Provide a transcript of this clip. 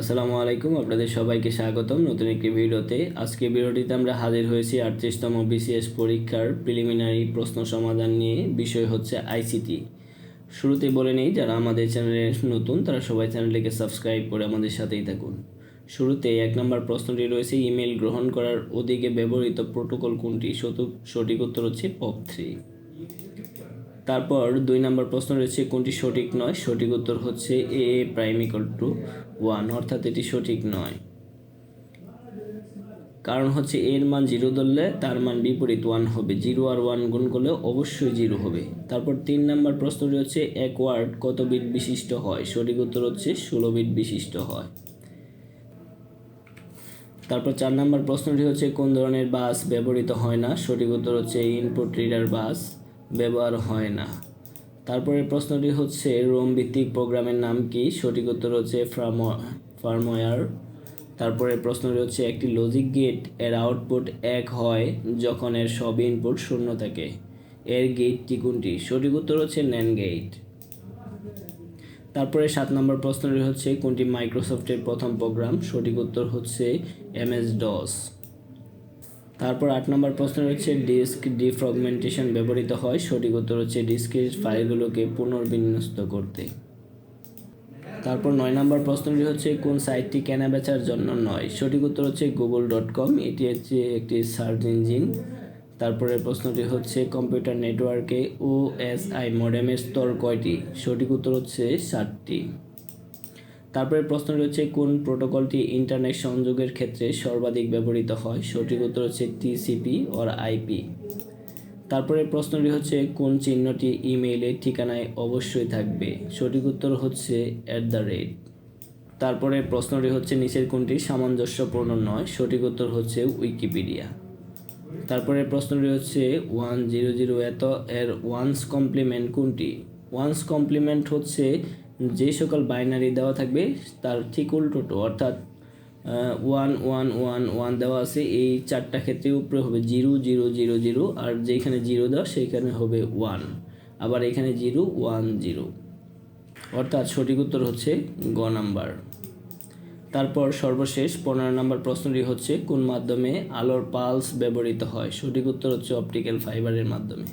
আসসালামু আলাইকুম, আপনাদের সবাইকে স্বাগতম নতুন একটি ভিডিওতে। আজকে ভিডিওটিতে আমরা হাজির হয়েছি আটত্রিশতম বিসিএস পরীক্ষার প্রিলিমিনারি প্রশ্ন সমাধান নিয়ে, বিষয় হচ্ছে আইসিটি। শুরুতে বলে নেই, যারা আমাদের চ্যানেলে নতুন, তারা সবাই চ্যানেলটিকে সাবস্ক্রাইব করে আমাদের সাথেই থাকুন। শুরুতে এক নম্বর প্রশ্নটি রয়েছে ইমেল গ্রহণ করার ওদিকে ব্যবহৃত প্রোটোকল কোনটি? সঠিক উত্তর হচ্ছে পপ থ্রি। তারপর দুই নম্বর প্রশ্ন রয়েছে, কোনটি সঠিক নয়? সঠিক উত্তর হচ্ছে A A prime equal to. One অর্থাৎ এটি সঠিক নয়। কারণ হচ্ছে এর মান জিরো ধরলে তার মান বিপরীত ওয়ান হবে। জিরো আর ওয়ান গুণ করলে অবশ্যই জিরো হবে। তারপর তিন নম্বর প্রশ্নটি হচ্ছে, এক ওয়ার্ড কত বিট বিশিষ্ট হয়? সঠিক উত্তর হচ্ছে ষোলো বিট বিশিষ্ট হয়। তারপর চার নম্বর প্রশ্নটি হচ্ছে, কোন ধরনের বাস ব্যবহৃত হয় না? সঠিক উত্তর হচ্ছে ইনপুট রিডার বাস ব্যবহার হয় না। তারপরে প্রশ্নটি হচ্ছে, রোম ভিত্তিক প্রোগ্রামের নাম কি? সঠিক উত্তর হচ্ছে ফার্মওয়্যার তারপরে প্রশ্নটি হচ্ছে, একটি লজিক গেটের আউটপুট এক হয় যখন এর সব ইনপুট শূন্য থাকে। এর গেটটি কোনটি? সঠিক উত্তর হচ্ছে ন্যান গেট তারপরে সাত নম্বর প্রশ্নটি হচ্ছে, কোনটি মাইক্রোসফটের প্রথম প্রোগ্রাম? সঠিক উত্তর হচ্ছে এমএস ডস তারপর আট নম্বর প্রশ্ন হচ্ছে ডিস্ক ডিফ্রগমেন্টেশন ব্যবহৃত হয়। সঠিক উত্তর হচ্ছে ডিস্কের ফাইলগুলোকে পুনর্বিন্যস্ত করতে। তারপর নয় নম্বর প্রশ্নটি হচ্ছে, কোন সাইটটি কেনা বেচার জন্য নয়? সঠিক উত্তর হচ্ছে গুগল ডট কম। এটি হচ্ছে একটি সার্চ ইঞ্জিন। তারপরে প্রশ্নটি হচ্ছে, কম্পিউটার নেটওয়ার্কে ও এস আই মডেমের স্তর কয়টি? সঠিক উত্তর হচ্ছে ষাটটি তারপরে প্রশ্নটি হচ্ছে কোন প্রোটোকলটি ইন্টারনেট সংযোগের ক্ষেত্রে সর্বাধিক ব্যবহৃত হয়? সঠিক উত্তর হচ্ছে টিসিপি অর আইপি তারপরে প্রশ্নটি হচ্ছে, কোন চিহ্নটি ইমেইলের ঠিকানায় অবশ্যই থাকবে? সঠিক উত্তর হচ্ছে অ্যাট দ্য রেট তারপরে প্রশ্নটি হচ্ছে, নিচের কোনটি সামঞ্জস্যপূর্ণ নয়? সঠিক উত্তর হচ্ছে, উইকিপিডিয়া। তারপরে প্রশ্নটি হচ্ছে ওয়ান জিরো জিরো এত এর ওয়ান্স কমপ্লিমেন্ট কোনটি? ওয়ান্স কমপ্লিমেন্ট হচ্ছে যে সকল বাইনারি দেওয়া থাকবে, তার ঠিক উল্টোটো অর্থাৎ ওয়ান ওয়ান ওয়ান ওয়ান দেওয়া আছে, এই চারটা ক্ষেত্রে উপরে হবে জিরো জিরো জিরো জিরো, আর যেখানে জিরো দেওয়া সেইখানে হবে ওয়ান আবার এখানে জিরো ওয়ান জিরো। অর্থাৎ সঠিক উত্তর হচ্ছে গ নাম্বার। তারপর সর্বশেষ পনেরো নম্বর প্রশ্নটি হচ্ছে, কোন মাধ্যমে আলোর পালস ব্যবহৃত হয়? সঠিক উত্তর হচ্ছে অপটিক্যাল ফাইবারের মাধ্যমে।